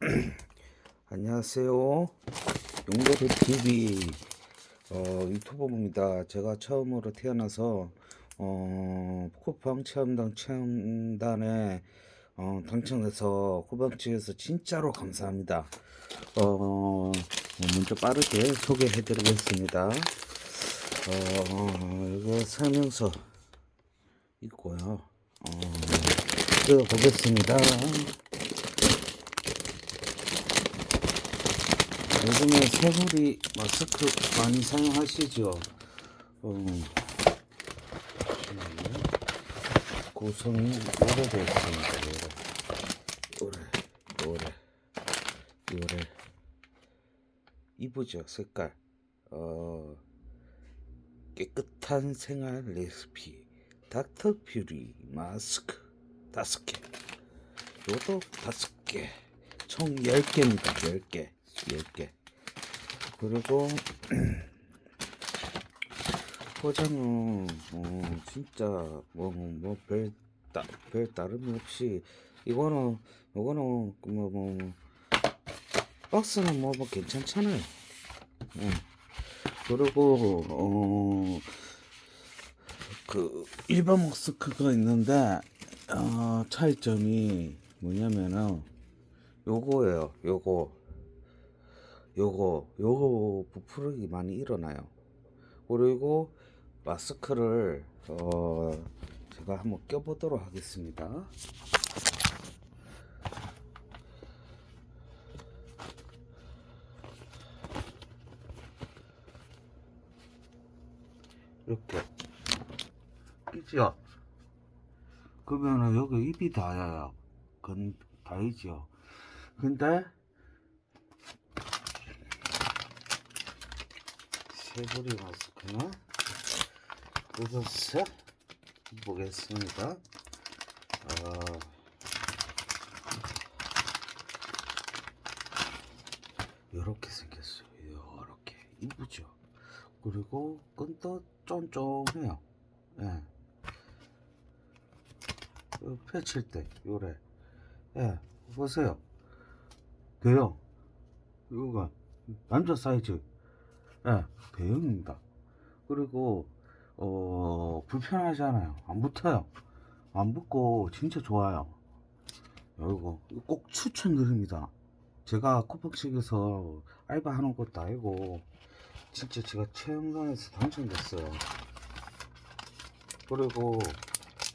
안녕하세요. 용도리 TV 어, 유튜버입니다. 제가 처음으로 태어나서 어, 쿠팡 체험단 체험단에 어, 당첨돼서 쿠팡측에서 진짜로 감사합니다. 어, 먼저 빠르게 소개해드리겠습니다. 어, 이거 설명서 있고요. 어, 뜯어보겠습니다. 요즘에 새소리 마스크 많이 사용하시죠? 어, 잠시만요. 구성이 오래됐습니다. 오래, 오래, 오래. 이쁘죠? 색깔. 어, 깨끗한 생활 레시피. 닥터 퓨리 마스크 다섯 개. 요것도 다섯 개. 총 10개입니다. 10개. 10개. 그리고 포장은 어, 진짜 뭐뭐별 별 다름이 없이 이거는 이거는 뭐뭐 박스는 뭐, 뭐 괜찮잖아요. 예. 그리고 어 그 일반 마스크가 있는데 어, 차이점이 뭐냐면은 요거예요. 요거 요거 요거 부풀기 많이 일어나요. 그리고 마스크를 어 제가 한번 껴보도록 하겠습니다. 이렇게 끼죠. 그러면은 여기 입이 닿아요. 건 닿이죠. 근데 새소리 마스크는 뜯어서 보겠습니다. 어, 이렇게 생겼어요. 이렇게 이쁘죠. 그리고 끈도 쫀쫀해요. 예. 요 펼칠 때 요래. 예, 보세요. 돼요. 이거가 남자 사이즈. 예, 대형입니다. 그리고 어 불편하잖아요. 안 붙어요. 안 붙고 진짜 좋아요. 이거 꼭 추천드립니다. 제가 쿠팡측에서 알바하는 것도 아니고 진짜 제가 체험관에서 당첨됐어요. 그리고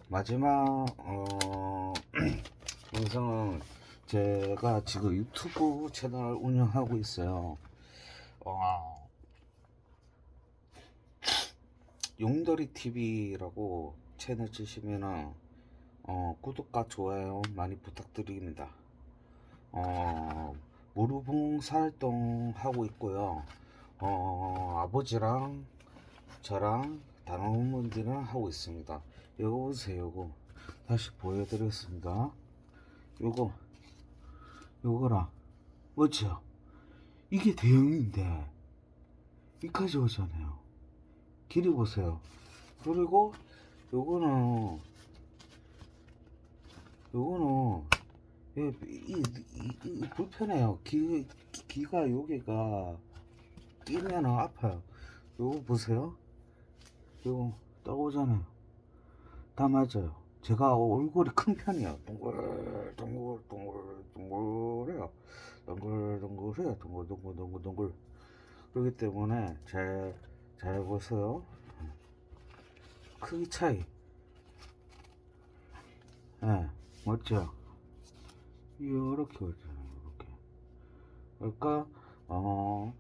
마지막 어 영상은 제가 지금 유튜브 채널 운영하고 있어요. 어, 용돌이 TV라고 채널 치시면은 어, 구독과 좋아요 많이 부탁드립니다. 어, 무료봉사 활동 하고 있고요. 어, 아버지랑 저랑 단원분들이랑 하고 있습니다. 요거 보세요, 요거. 다시 보여드리겠습니다. 요거, 요거랑, 뭐죠? 이게 대형인데, 이까지 오잖아요. 길이 보세요. 그리고, 요거는, 요거는, 예, 이, 이, 이, 불편해요. 기, 기가 여기가 끼면은 아파요. 요거 보세요. 요거 딱 오잖아요. 다 맞아요. 제가 얼굴이 큰 편이에요. 동글, 동글, 동글, 동글해요. 동글, 동글해요. 동글, 동글, 동글, 동글. 그렇기 때문에 잘, 잘 보세요. 크기 차이. 예, 네, 멋져. 이렇게 오잖아요. 이렇게. 그러니까, 어,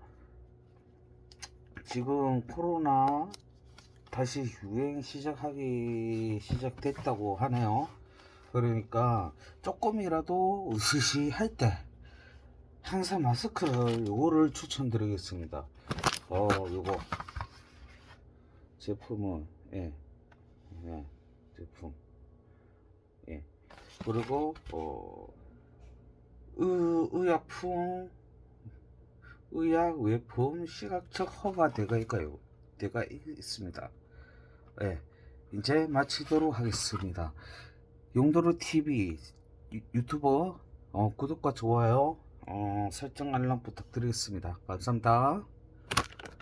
지금 코로나 다시 유행 시작하기 시작됐다고 하네요. 그러니까 조금이라도 으스시 할 때 항상 마스크를 요거를 추천드리겠습니다. 어, 요거 제품은 예, 예, 제품 예. 그리고 어, 의, 의약품 의약 외품 시각적 허가 되가 있까요? 되가 있습니다. 예, 이제 마치도록 하겠습니다. 용도로 TV 유, 유튜버 어, 구독과 좋아요 어, 설정 알람 부탁드리겠습니다. 감사합니다.